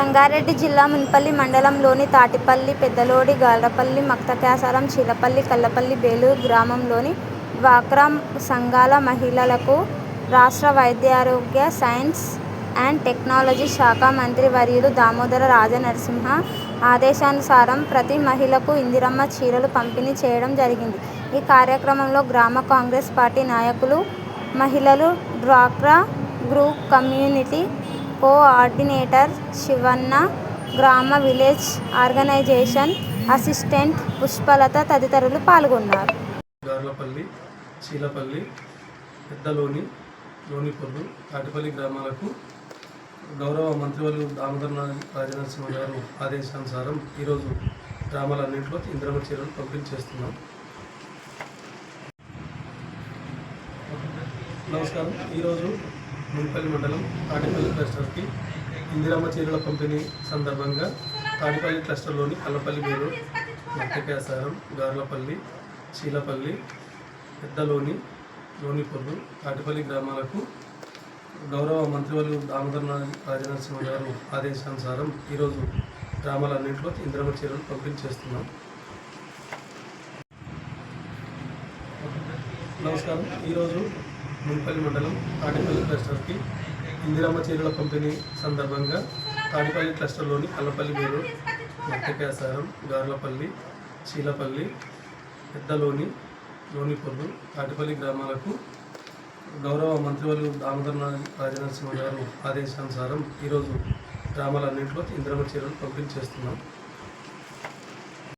సంగారెడ్డి జిల్లా మున్పల్లి మండలంలోని తాటిపల్లి పెద్దలోడి గాలపల్లి మక్తకాసారం చీలపల్లి కల్లపల్లి బేలూరు గ్రామంలోని డ్వాక్రా సంఘాల మహిళలకు రాష్ట్ర వైద్యారోగ్య సైన్స్ అండ్ టెక్నాలజీ శాఖ మంత్రి వర్యులు దామోదర రాజనరసింహ ఆదేశానుసారం ప్రతి మహిళకు ఇందిరమ్మ చీరలు పంపిణీ చేయడం జరిగింది. ఈ కార్యక్రమంలో గ్రామ కాంగ్రెస్ పార్టీ నాయకులు మహిళలు డ్వాక్రా గ్రూప్ కమ్యూనిటీ కోఆర్డినేటర్ శివన్న గ్రామ విలేజ్ ఆర్గనైజేషన్ అసిస్టెంట్ పుష్పలత తదితరులు పాల్గొన్నారు. గార్లపల్లి చీలపల్లి పెద్దలోని లోనిపొర్లు కాటిపల్లి గ్రామాలకు గౌరవ మంత్రివర్యులు దామోదర్ రాజనరసింహ గారు ఆదేశానుసారం ఈరోజు గ్రామాలన్నింటిలో ఇంద్రమ చీరలు పంపిణీ చేస్తున్నాం. నమస్కారం. ఈరోజు మునిపల్లి మండలం తాటిపల్లి క్లస్టర్కి ఇందిరమ్మ చీరల పంపిణీ సందర్భంగా తాటిపల్లి క్లస్టర్లోని కల్లపల్లి వేరు మట్టకేసారం గార్లపల్లి చీలపల్లి పెద్దలోని లోనిపొర్లు తాటిపల్లి గ్రామాలకు గౌరవ మంత్రివర్యులు దామోదర్ రాజనరసింహ గారు ఆదేశానుసారం ఈరోజు గ్రామాలన్నింటిలో ఇందిరమ్మ చీరలు పంపిణీ చేస్తున్నాం. నమస్కారం. ఈరోజు మునిపల్లి మండలం తాటిపల్లి క్లస్టర్కి ఇందిరమ్మ చీరల పంపిణీ సందర్భంగా తాటిపల్లి క్లస్టర్లోని కల్లపల్లి వేరు మట్టకేసారం గార్లపల్లి చీలపల్లి పెద్దలోని లోనిపల్లు తాటిపల్లి గ్రామాలకు గౌరవ మంత్రివర్యులు దామోదర్ రాజనరసింహ గారు ఆదేశానుసారం ఈరోజు గ్రామాలన్నింటిలో ఇందిరమ్మ చీరలు పంపిణీ చేస్తున్నాం.